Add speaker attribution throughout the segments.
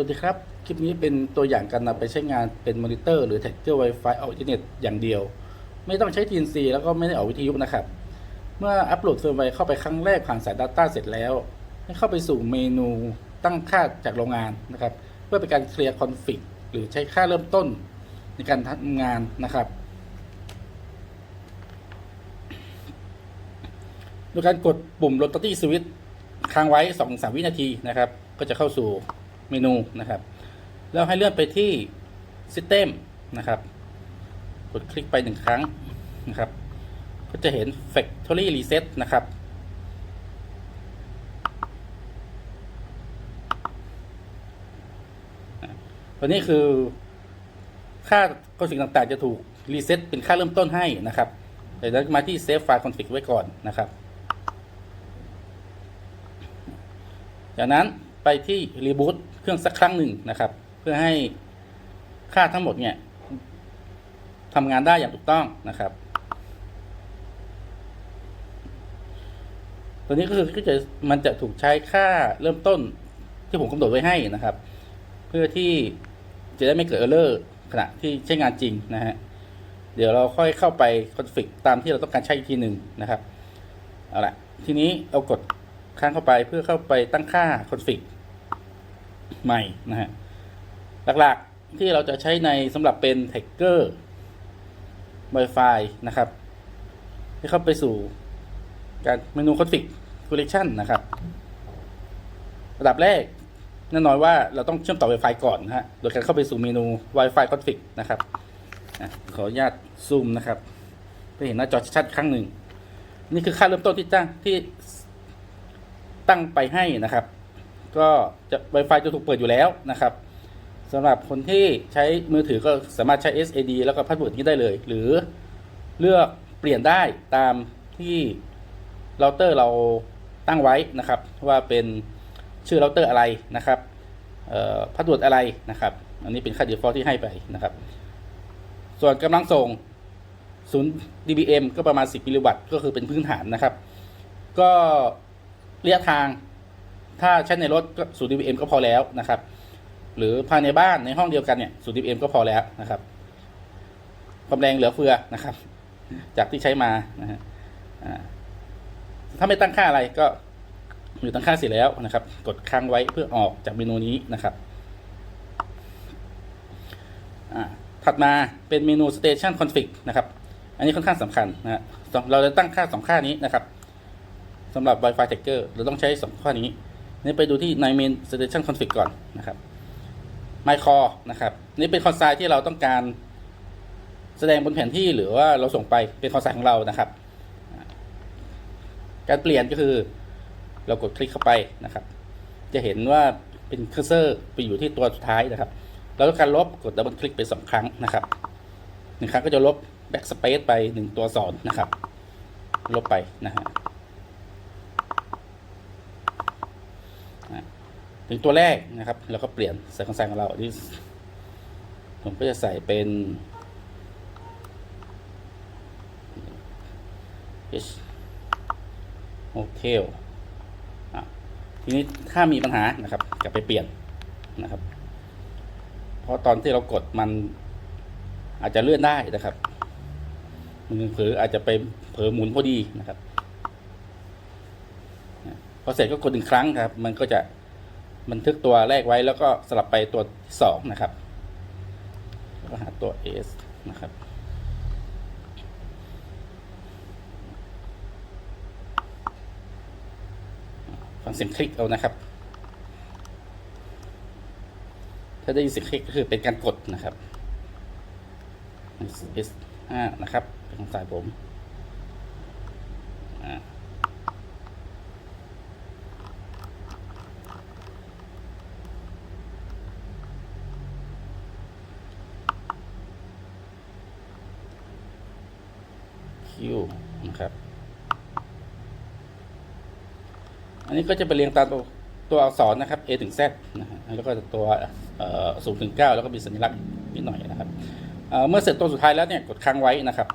Speaker 1: วัสดีครับ คลิปนี้เป็นตัวอย่างการนำไปใช้งานเป็นมอนิเตอร์หรือแท็กเกอร์ Wi-Fi ออกอินเทอร์เน็ตอย่างเดียว ไม่ต้องใช้ TNC แล้วก็ไม่ได้ออกวิทยุนะครับ เมื่ออัปโหลดเฟิร์มไวร์เข้าไปครั้งแรกผ่านสาย Data เสร็จแล้ว ให้เข้าไปสู่เมนูตั้งค่าจากโรงงานนะครับ เพื่อเป็นการเคลียร์คอนฟิกหรือใช้ค่าเริ่มต้นในการทำงานนะครับ โดยการกดปุ่ม Rotary Switch ค้างไว้ 2-3 วินาทีนะครับ ก็จะเข้าสู่ เมนูนะครับ แล้วให้เลื่อนไปที่ System นะครับ กดคลิกไปหนึ่งครั้งนะครับ ก็จะเห็น Factory Reset นะครับ ตัวนี้คือค่าคอนฟิกต่างๆ จะถูกรีเซ็ตเป็นค่าเริ่มต้นให้นะครับเดี๋ยวมาที่เซฟไฟล์คอนฟิกไว้ก่อนนะครับ จากนั้นไปที่รีบูต รื่องสักครั้งหนึ่งนะครับ เพื่อให้ค่าทั้งหมดเนี่ยทำงานได้อย่างถูกต้องนะครับ ตัวนี้ก็คือก็จะมันจะถูกใช้ค่าเริ่มต้นที่ผมกำหนดไว้ให้นะครับ เพื่อที่จะได้ไม่เกิดเออร์เลอร์ขณะที่ใช้งานจริงนะฮะเดี๋ยวเราค่อยเข้าไปคอนฟิกตามที่เราต้องการใช้อีกทีหนึ่งนะครับเอาละทีนี้เอากดค้างเข้าไปเพื่อเข้าไปตั้งค่าคอนฟิก ใหม่นะฮะหลักๆที่เราจะใช้ในสำหรับเป็น t a g g e r Wi-Fi นะครับให้เข้าไปสู่การเมนู config collection นะครับ ระดับแรกแน่นอนว่าเราต้องเชื่อมต่อ Wi-Fi ก่อนนะฮะ โดยการเข้าไปสู่เมนู Wi-Fi config นะครับอขออนุญาตซูมนะครับเพื่อเห็นหน้าจอชัดๆครั้งหนึ่ง นี่คือค่าเริ่มต้นที่ตั้งที่ตั้งไปให้นะครับ ก็จะ Wi-Fi จะถูกเปิดอยู่แล้วนะครับสำหรับคนที่ใช้มือถือก็สามารถใช้ SAD แล้วก็พาสเวิร์ดนี้ได้เลย หรือเลือกเปลี่ยนได้ตามที่เราเตอร์เราตั้งไว้นะครับ ว่าเป็นชื่อเราเตอร์อะไรนะครับพาสเวิร์ดอะไรนะครับ อันนี้เป็นค่า default ที่ให้ไปนะครับ ส่วนกำลังส่ง0 dBm ก็ประมาณ 10มิลลิวัตต์ ก็คือเป็นพื้นฐานนะครับ ก็ระยะทาง ถ้าใช้ในรถก็0 dBm ก็พอแล้วนะครับ หรือภายในบ้านในห้องเดียวกันเนี่ย0 dBm ก็พอแล้วนะครับความแรงเหลือเฟือนะครับ จากที่ใช้มานะฮะถ้าไม่ตั้งค่าอะไรก็อยู่ตั้งค่าเสร็จแล้วนะครับ กดค้างไว้เพื่อออกจากเมนูนี้นะครับถัดมาเป็นเมนู Station Config นะครับ อันนี้ค่อนข้างสำคัญนะฮะเราจะตั้งค่าสองค่านี้นะครับสำหรับ Wi-Fi Tracker เราต้องใช้สองข้อนี้ นี่ไปดูที่ในเมน Station Config ก่อนนะครับ My Core นะครับ นี่เป็นคอนไซต์ที่เราต้องการแสดงบนแผนที่หรือว่าเราส่งไปเป็นคอนไซต์ของเรานะครับ การเปลี่ยนก็คือเรากดคลิกเข้าไปนะครับ จะเห็นว่าเป็นเคอร์เซอร์ไปอยู่ที่ตัวสุดท้ายนะครับเราต้องการลบกดดับเบิลคลิกไปสองครั้งนะครับหนึ่งครั้งก็จะลบแบ็กสเปซไปหนึ่งตัวสอนนะครับ ลบไปนะฮะ ถึงตัวแรกนะครับแล้วก็เปลี่ยนใส่คำสั่งของเราอันนี้ผมก็จะใส่เป็น H Hotel อะทีนี้ถ้ามีปัญหานะครับกลับไปเปลี่ยนนะครับ เพราะตอนที่เรากดมันอาจจะเลื่อนได้นะครับมือเผลออาจจะไปเผลอหมุนพอดีนะครับพอเสร็จก็กดหนึ่งครั้งครับ มันก็จะ บันทึกตัวแรกไว้แล้วก็สลับไปตัวสองนะครับ แล้วก็หาตัว S นะครับฟังเสียงคลิกเอานะครับ ถ้าได้ยินเสียงคลิกก็คือเป็นการกดนะครับ S 5นะครับเป็นของสายผม คิวนะครับ อันนี้ก็จะไปเรียงตามตัวตัวอักษรนะครับ A ถึง Z นะฮะแล้วก็ตัวศูนย์ถึงเก้าแล้วก็มีสัญลักษณ์นิดหน่อยนะครับเเมื่อเสร็จตัวสุดท้ายแล้วเนี่ยกดค้างไว้นะครับ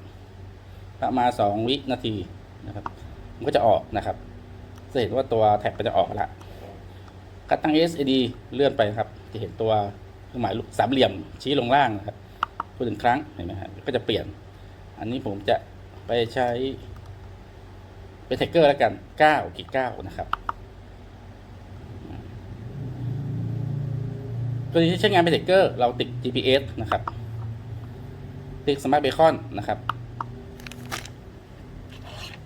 Speaker 1: ประมาณสองวินาทีนะครับมันก็จะออกนะครับจะเห็นว่าตัวแท็บมันจะออกล้วขการตั้ง SSD เลื่อนไปครับ จะเห็นตัวเครื่องหมายสามเหลี่ยมชี้ลงล่างนะครับพูดถึงครั้งเห็นไหมครับก็จะเปลี่ยน อันนี้ผมจะ ไปใช้ เป็นเทคเกอร์แล้วกัน9กิก9นะครับ ตัวนี้ที่ใช้งานเป็นเทคเกอร์ เราติด GPS นะครับ ติดสมาร์ทเบคอนนะครับ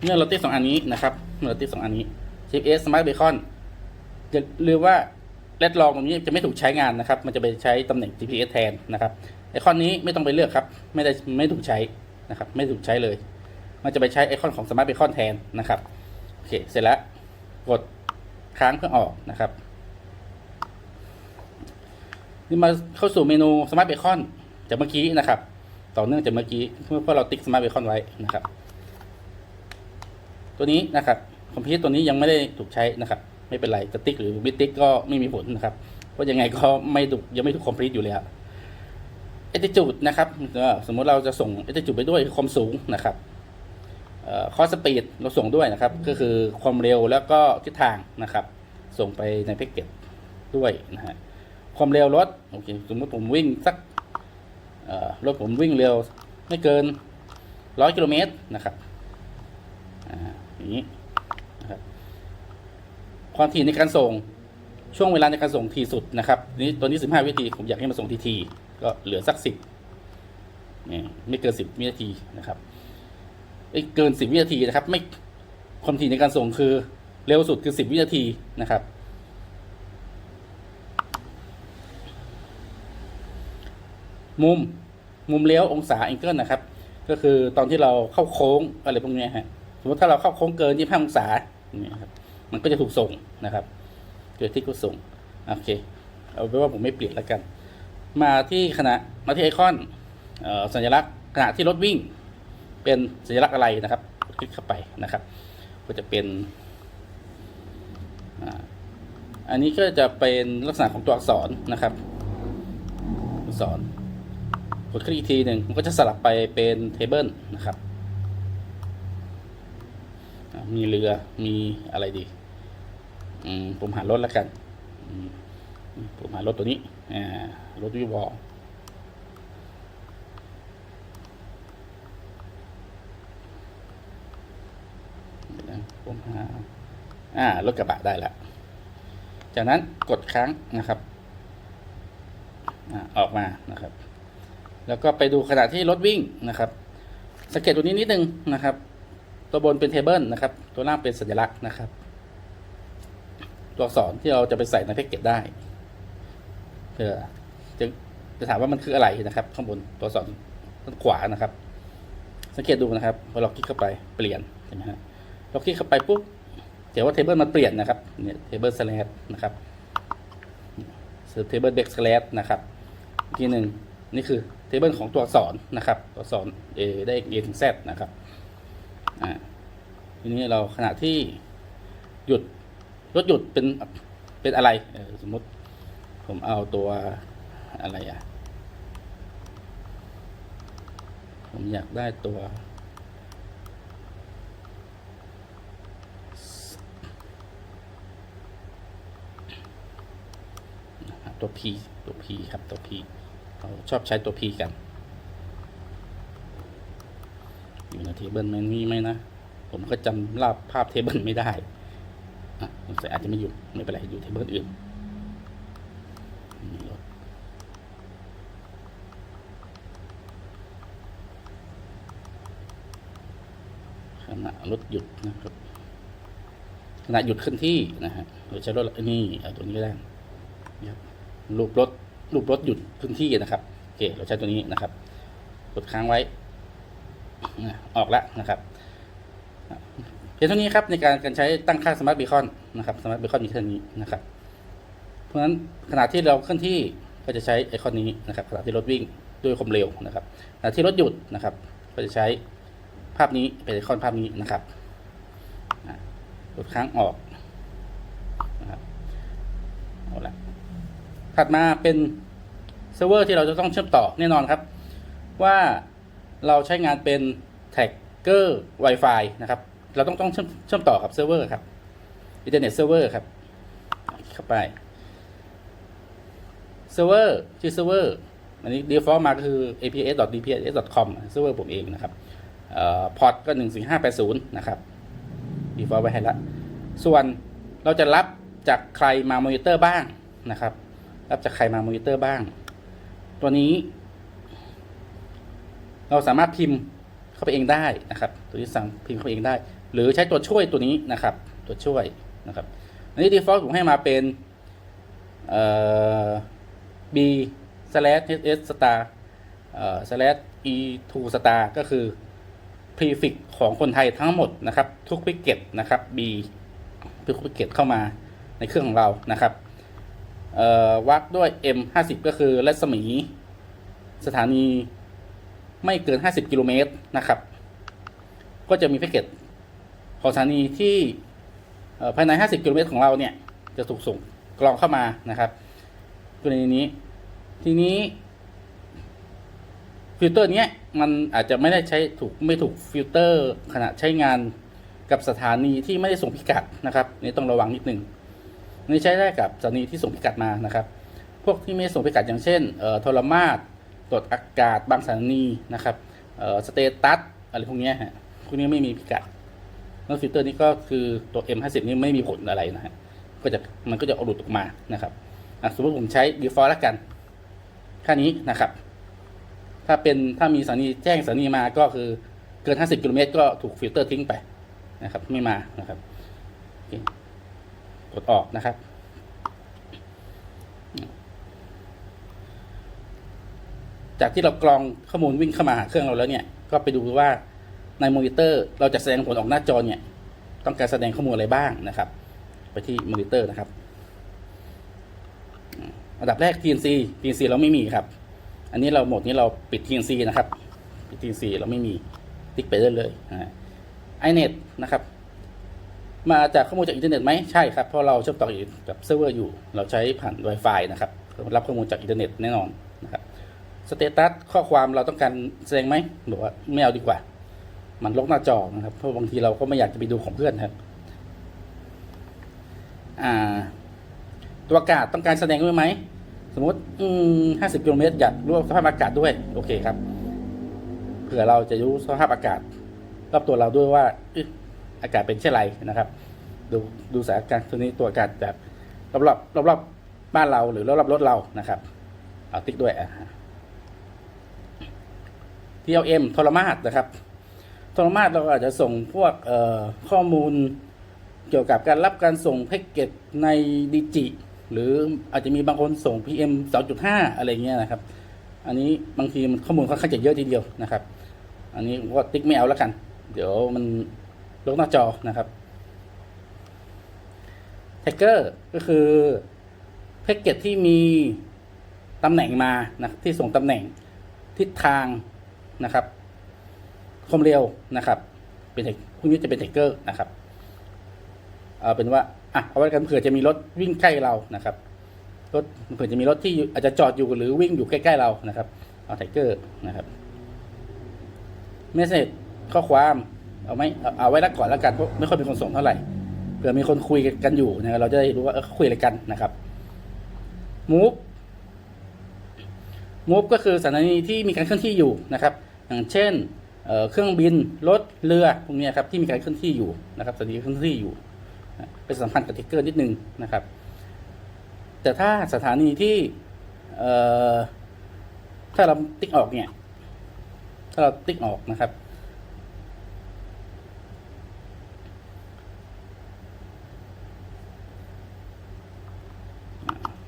Speaker 1: เมื่อเราติดสองอันนี้นะครับเมื่อเราติดสองอันนี้ GPS Smart Beacon จะหรือว่าแรดลองตรงนี้จะไม่ถูกใช้งานนะครับ มันจะไปใช้ตำแหน่ง GPS แทนนะครับไอคอนนี้ไม่ต้องไปเลือกครับ ไม่ได้ไม่ถูกใช้นะครับ ไม่ถูกใช้เลย มันจะไปใช้ไอคอนของ Smart Beacon แทนนะครับโอเคเสร็จแล้วกดค้างเพื่อออกนะครับนี่มาเข้าสู่เมนู Smart Beacon จากเมื่อกี้นะครับ ต่อเนื่องจากเมื่อกี้เมื่อเราติ๊ก Smart Beacon ไว้นะครับ ตัวนี้นะครับคอมพิวเตอร์ตัวนี้ยังไม่ได้ถูกใช้นะครับ ไม่เป็นไรจะติ๊กหรือไม่ติ๊กก็ไม่มีผลนะครับเพราะยังไงก็ไม่ถูกยังไม่ถูกคอมพลีทอยู่แล้วเอติจูดนะครับสมมติเราจะส่งเอติจูดไปด้วยความสูงนะครับ คอสปีดเราส่งด้วยนะครับ ก็คือความเร็วแล้วก็ทิศทางนะครับ ส่งไปในแพ็กเกจด้วยนะฮะความเร็วรถโอเคสมมติผมวิ่งสักรถผมวิ่งเร็วไม่เกินร้อยกิโลเมตรนะครับอย่างนี้นะครับความถี่ในการส่งช่วงเวลาในการส่งทีสุดนะครับนี่ตัวนี้15วินาทีผมอยากให้มันส่งทีทีก็เหลือสักสิบนี่ไม่เกินสิบวินาทีนะครับ เกินสิบวินาทีนะครับ ไม่ความถี่ในการส่งคือเร็วสุดคือสิบวินาทีนะครับ มุมมุมเลี้ยวองศาแองเกิลนะครับ ก็คือตอนที่เราเข้าโค้งอะไรพวกนี้ฮะสมมติถ้าเราเข้าโค้งเกิน25องศาเนี่ยครับมันก็จะถูกส่งนะครับเกิดที่ก็ส่งโอเค เอาไปนว่าผมไม่เปลี่ยนแล้วกัน มาที่ขณะมาที่ไอคอนออสัญลักษณ์ขณะที่รถวิ่ง เป็นสัญลักษณ์อะไรนะครับ คลิกเข้าไปนะครับ ก็จะเป็นอันนี้ก็จะเป็นลักษณะของตัวอักษรนะครับอักษรกดคลิกอีกทีหนึ่งมันก็จะสลับไปเป็นเทเบิลนะครับ มีเรือมีอะไรดีผมหารถแล้วกัน ผมหารถตัวนี้รถวิวอลเดี๋ยวนะ ผมหาอ่ารถกระบะได้แล้วจากนั้นกดค้างนะครับออกมานะครับ แล้วก็ไปดูขณะที่รถวิ่งนะครับ สังเกตตัวนี้นิดนึงนะครับ ตัวบนเป็นเทเบิลนะครับ ตัวล่างเป็นสัญลักษณ์นะครับ ตัวอักษรที่เราจะไปใส่ในแพ็กเกจได้เพื่อจะจะถามว่ามันคืออะไรนะครับ ข้างบนตัวอักษรด้านขวานะครับ สังเกตดูนะครับพอเราคลิกเข้าไปเปลี่ยนใช่ไหมฮะ เราคลิกเข้าไปปุ๊บเดี๋ยวว่าเทเบิลมันเปลี่ยนนะครับเนี่ยเทเบิลสแลชนะครับเทเบิลเบกสแลชนะครับอีกทีหนึ่งนี่คือเทเบิลของตัวอักษรนะครับตัวอักษร A ได้ A ถึง Z นะครับอ่าทีนี้เราขณะที่หยุดรถหยุดเป็นเป็นอะไรสมมติผมเอาตัวอะไรอะ ผมอยากได้ตัว ตัว P ตัว P ครับตัว P เราชอบใช้ตัว P กัน อยู่ในเทเบิลมันมีไหมนะ ผมก็จำลาบภาพเทเบิลไม่ได้อะสงสัยอาจจะไม่อยู่ ไม่เป็นไร อยู่เทเบิลอื่นนี่รถขณะรถหยุดนะครับขณะหยุดเคลื่อนที่นะฮะเราใช้รถนี่เอาตัวนี้ก็ได้นะครับ รูปรถรูปรถหยุดเคลื่อนที่นะครับโอเคเราใช้ตัวนี้นะครับ กดค้างไว้ออกแล้วนะครับเพียงเท่านี้ครับในการการใช้ตั้งค่าสมาร์ทเบคอนนะครับสมาร์ทเบคอนมีแค่นี้นะครับ เพราะฉะนั้นขณะที่เราเคลื่อนที่ก็จะใช้ไอคอนนี้นะครับขณะที่รถวิ่งด้วยความเร็วนะครับขณะที่รถหยุดนะครับ ก็จะใช้ภาพนี้เป็นไอคอนภาพนี้นะครับกดค้างออกนะครับเอาละ ถัดมาเป็นเซิร์ฟเวอร์ที่เราจะต้องเชื่อมต่อแน่นอนครับ ว่าเราใช้งานเป็นแท็กเกอร์ Wi-Fi นะครับ เราต้องต้องเชื่อมเชื่อมต่อกับเซิร์ฟเวอร์ครับอินเทอร์เน็ตเซิร์ฟเวอร์ครับเข้าไปเซิร์ฟเวอร์ชื่อเซิร์ฟเวอร์อันนี้ default มาก็คือ aps.dps.com เซิร์ฟเวอร์ผมเองนะครับเอ่อพอร์ตก็ 14580 นะครับ default ไว้ให้ละ ส่วนเราจะรับจากใครมามอนิเตอร์บ้างนะครับ รับจากใครมามอนิเตอร์บ้าง ตัวนี้ เราสามารถพิมพ์เข้าไปเองได้นะครับ ตัวนี้สั่งพิมพ์เข้าไปเองได้ หรือใช้ตัวช่วยตัวนี้นะครับ ตัวช่วยนะครับอันนี้ default ผมให้มาเป็นเอ่อ b slash s star เอ่อ slash e 2 star ก็คือ prefix ของคนไทยทั้งหมดนะครับ ทุกวิกเก็ตนะครับ b ทุกวิกเก็ตเข้ามาในเครื่องของเรานะครับ วักด้วย m 50 ก็คือรัศมี สถานีไม่เกิน 50 กิโลเมตรนะครับ ก็จะมีแพ็กเกจของสถานีที่ภายใน 50 กิโลเมตรของเราเนี่ย จะถูกส่งกรองเข้ามานะครับกรณีนี้ ทีนี้ฟิลเตอร์เนี้ยมันอาจจะไม่ได้ใช้ถูกไม่ถูกฟิลเตอร์ขณะใช้งานกับสถานีที่ไม่ได้ส่งพิกัดนะครับนี่ต้องระวังนิดนึง นี่ใช้ได้กับสถานีที่ส่งพิกัดมานะครับ พวกที่ไม่ส่งพิกัดอย่างเช่นเอ่อโทรมาศตรวจอากาศบางสถานีนะครับเอ่อสเตตัสอะไรพวกนี้ฮะพวกนี้ไม่มีพิกัดแล้วฟิลเตอร์นี้ก็คือตัว M50 นี่ไม่มีผลอะไรนะฮะก็จะมันก็จะเอาหลุดออกมานะครับอะสมมติผมใช้ default แล้วกันค่านี้นะครับ ถ้าเป็นถ้ามีสถานีแจ้งสถานีมาก็คือเกิน 50กิโลเมตรก็ถูกฟิลเตอร์ทิ้งไปนะครับ ไม่มานะครับโอเคก ดออกนะครับ จากที่เรากรองข้อมูลวิ่งเข้ามาหาเครื่องเราแล้วเนี่ย ก็ไปดูว่าในมอนิเตอร์ เราจะแสดงผลออกหน้าจอเนี่ย ต้องการแสดงข้อมูลอะไรบ้างนะครับ ไปที่มอนิเตอร์นะครับอันดับแรก TNC TNC เราไม่มีครับ อันนี้เราโหมดนี้เราปิด TNC นะครับ ปิด TNC เราไม่มีติ๊กไปได้เลยนะฮะ iNet นะครับ มาจากข้อมูลจากอินเทอร์เน็ตไหมใช่ครับเพราะเราเชื่อมต่อกับเซิร์ฟเวอร์อยู่ เราใช้ผ่าน Wi-Fi นะครับรับข้อมูลจากอินเทอร์เน็ตแน่นอนนะครับสเตตัสข้อความเราต้องการแสดงไหมบอกว่าไม่เอาดีกว่า มันลกหน้าจอนะครับเพราะบางทีเราก็ไม่อยากจะไปดูของเพื่อนครับตัวอากาศต้องการแสดงด้วยไหมสมมติอืมห้าสิบกิโลเมตรอยากรู้สภาพอากาศด้วย โอเคครับ เผื่อเราจะรู้สภาพอากาศรอบตัวเราด้วยว่า อากาศเป็นเช่นไรนะครับ ดูดูสถานการณ์ตัวนี้ตัวอากาศแบบรอบรอบรอบรอบๆบ้านเราหรือรอบรอบรถเรานะครับเอาติ๊กด้วยอะ TLM โทรมาศนะครับโทรมาศเราอาจจะส่งพวกข้อมูลเกี่ยวกับการรับการส่งแพ็กเกจในดิจิ หรืออาจจะมีบางคนส่ง PM 2.5 อะไรเงี้ยนะครับ อันนี้บางทีมันข้อมูลค่อนข้างจะเยอะทีเดียวนะครับ อันนี้ก็ติ๊กไม่เอาแล้วกัน เดี๋ยวมัน ลงหน้าจอนะครับแท็กเกอร์ก็คือแพ็กเกจที่มีตำแหน่งมานะที่ส่งตำแหน่งทิศทางนะครับความเร็วนะครับ เป็นพวกนี้จะเป็นแท็กเกอร์นะครับเอาเป็นว่าอะเอาไว้กันเผื่อจะมีรถวิ่งใกล้เรานะครับรถเผื่อจะมีรถที่อาจจะจอดอยู่หรือวิ่งอยู่ใกล้ๆเรานะครับ เอาแท็กเกอร์นะครับเมสเซจข้อความ เอาไหมเอาไว้แล้วก่อนแล้วกันเพราะไม่ค่อยเป็นคนส่งเท่าไหร่เผื่อมีคนคุยกันอยู่นะครับเราจะได้รู้ว่าเขาคุยอะไรกันนะครับ move move ก็คือสถานีที่มีการเคลื่อนที่อยู่นะครับ อย่างเช่นเเครื่องบินรถเรือพวกนี้ครับที่มีการเคลื่อนที่อยู่นะครับสถานีเคลื่อนที่อยู่เป็นสัมพันธ์กับทิกเกอร์นิดนึงนะครับ แต่ถ้าสถานีที่ถ้าเราติ๊กออกเนี่ย ถ้าเราติ๊กออกนะครับ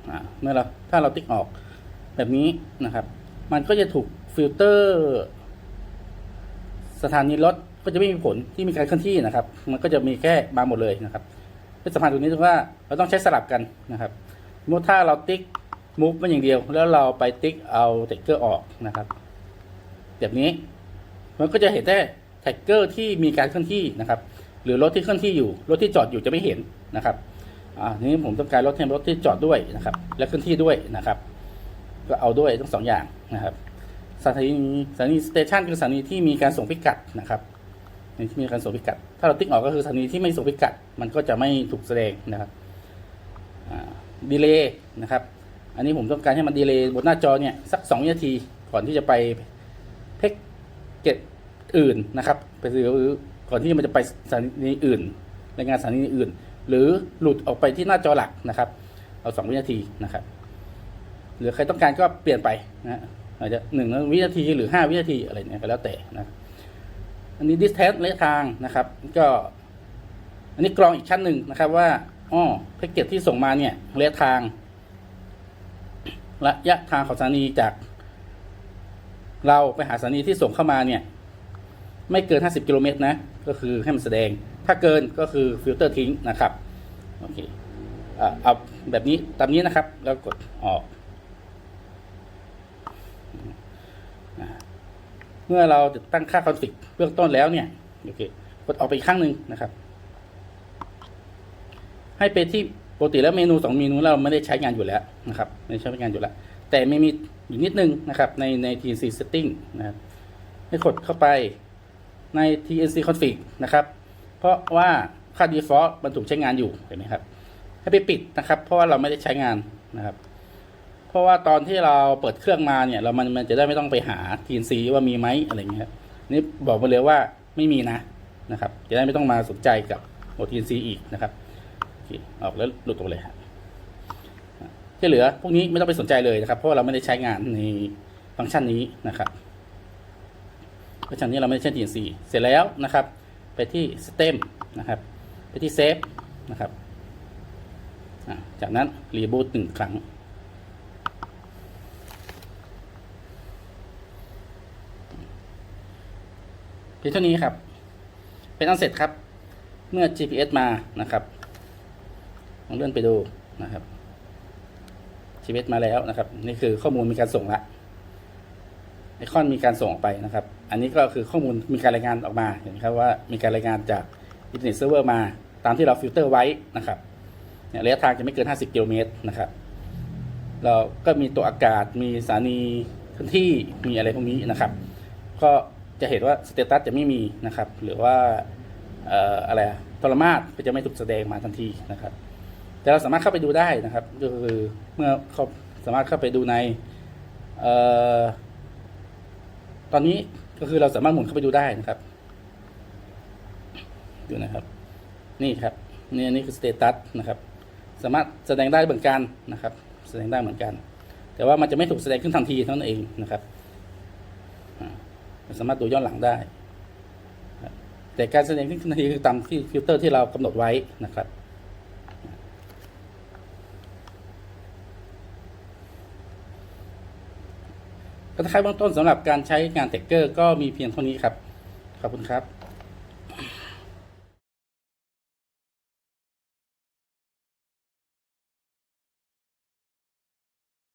Speaker 1: อ่า เมื่อเราถ้าเราติ๊กออกแบบนี้นะครับ มันก็จะถูกฟิลเตอร์ สถานีรถก็จะไม่มีผลที่มีการเคลื่อนที่นะครับ มันก็จะมีแค่มาหมดเลยนะครับเป็นสะพานตรงนี้ถือว่าเราต้องใช้สลับกันนะครับสมมติถ้าเราติ๊กมูฟมันอย่างเดียว แล้วเราไปติ๊กเอาแท็กเกอร์ออกนะครับ แบบนี้ มันก็จะเห็นแต่แท็กเกอร์ที่มีการเคลื่อนที่นะครับ หรือรถที่เคลื่อนที่อยู่ รถที่จอดอยู่จะไม่เห็นนะครับ อ่านี้ผมต้องการรถเทมรถที่จอดด้วยนะครับ และเคลื่อนที่ด้วยนะครับ ก็เอาด้วยทั้งสองอย่างนะครับสถานีสถานีสเตชันคือสถานีที่มีการส่งพิกัดนะครับที่มีการส่งพิกัด ถ้าเราติ๊กออกก็คือสถานีที่ไม่ส่งพิกัด มันก็จะไม่ถูกแสดงนะครับดีเลย์นะครับ อันนี้ผมต้องการให้มันดีเลย์บนหน้าจอเนี่ยสักสองวินาทีก่อนที่จะไปเพ็กเก็ตอื่นนะครับ ไปหรือก่อนที่มันจะไปสถานีอื่นรายงานสถานีอื่น หรือหลุดออกไปที่หน้าจอหลักนะครับ เอาสองวินาทีนะครับ หรือใครต้องการก็เปลี่ยนไปนะอาจจะหนึ่งวินาทีหรือห้าวินาทีอะไรเนี่ยก็แล้วแต่นะอันนี้ distance ระยะทางนะครับ ก็ อันนี้กรองอีกชั้นหนึ่งนะครับว่าอ๋อแพ็กเกจที่ส่งมาเนี่ยระยะทางระยะทางของสถานีจาก เราไปหาสถานีที่ส่งเข้ามาเนี่ย ไม่เกิน 50 กิโลเมตรนะ ก็คือให้มันแสดง ถ้าเกินก็คือฟิลเตอร์ทิ้งนะครับโอเคเอาแบบนี้ตามนี้นะครับ แล้วกดออก เมื่อเราติดตั้งค่าคอนฟิกเบื้องต้นแล้วเนี่ยโอเคกดออกไปอีกครั้งหนึ่งนะครับ ให้ไปที่ปกติแล้วเมนูสองเมนูเราไม่ได้ใช้งานอยู่แล้วนะครับไม่ใช้งานอยู่แล้ว แต่ไม่มีอยู่นิดนึงนะครับในใน TNC setting นะครับให้กดเข้าไปใน TNC config นะครับ เพราะว่าค่า default มันถูกใช้งานอยู่เห็นไหมครับ ให้ไปปิดนะครับ เพราะว่าเราไม่ได้ใช้งานนะครับ เพราะว่าตอนที่เราเปิดเครื่องมาเนี่ย เรามันมันจะได้ไม่ต้องไปหา TNC ว่ามีไหมอะไรเงี้ยครับนี่บอกมาเลยว่าไม่มีนะนะครับ จะได้ไม่ต้องมาสนใจกับโอ TNC อีกนะครับออกแล้วหลุดออกไปเลยครับที่เหลือพวกนี้ไม่ต้องไปสนใจเลยนะครับ เพราะเราไม่ได้ใช้งานในฟังก์ชันนี้นะครับฟังก์ชันนี้เราไม่ได้ใช้ TNC เสร็จแล้วนะครับ ไปที่ System นะครับ ไปที่ Save นะครับจากนั้นรีบูตหนึ่งครั้ง เพียงเท่านี้ครับ เป็นอันเสร็จครับ เมื่อ GPS มานะครับลองเลื่อนไปดูนะครับ GPS มาแล้วนะครับ นี่คือข้อมูลมีการส่งละไอคอนมีการส่งออกไปนะครับ อันนี้ก็คือข้อมูลมีการรายงานออกมาเห็นไหมครับว่ามีการรายงานจากอินเทอร์เน็ตเซิร์ฟเวอร์มาตามที่เราฟิลเตอร์ไว้นะครับระยะทางจะไม่เกิน 50กิโลเมตรนะครับเราก็มีตัวอากาศมีสถานีพื้นที่มีอะไรพวกนี้นะครับ ก็จะเห็นว่าสเตตัสจะไม่มีนะครับ หรือว่าอะไรอะทรมาสก็จะไม่ถูกแสดงมาทันทีนะครับ แต่เราสามารถเข้าไปดูได้นะครับ ก็คือเมื่อเขาสามารถเข้าไปดูในออตอนนี้ ก็คือเราสามารถหมุนเข้าไปดูได้นะครับ ดูนะครับ นี่ครับ นี่นนี้คือสเตตัสนะครับ สามารถแสดงได้เหมือนกันนะครับ แสดงได้เหมือนกัน แต่ว่ามันจะไม่ถูกแสดงขึ้นทันทีเท่านั้นเองนะครับสามารถดูย้อนหลังได้ แต่การแสดงขึ้นทันทีคือตามที่ฟิลเตอร์ที่เรากำหนดไว้นะครับ ก็ถ้าใครเบื้องต้นสำหรับการใช้งานเทคเกอร์ก็มีเพียงเท่านี้ครับ ขอบคุณครับ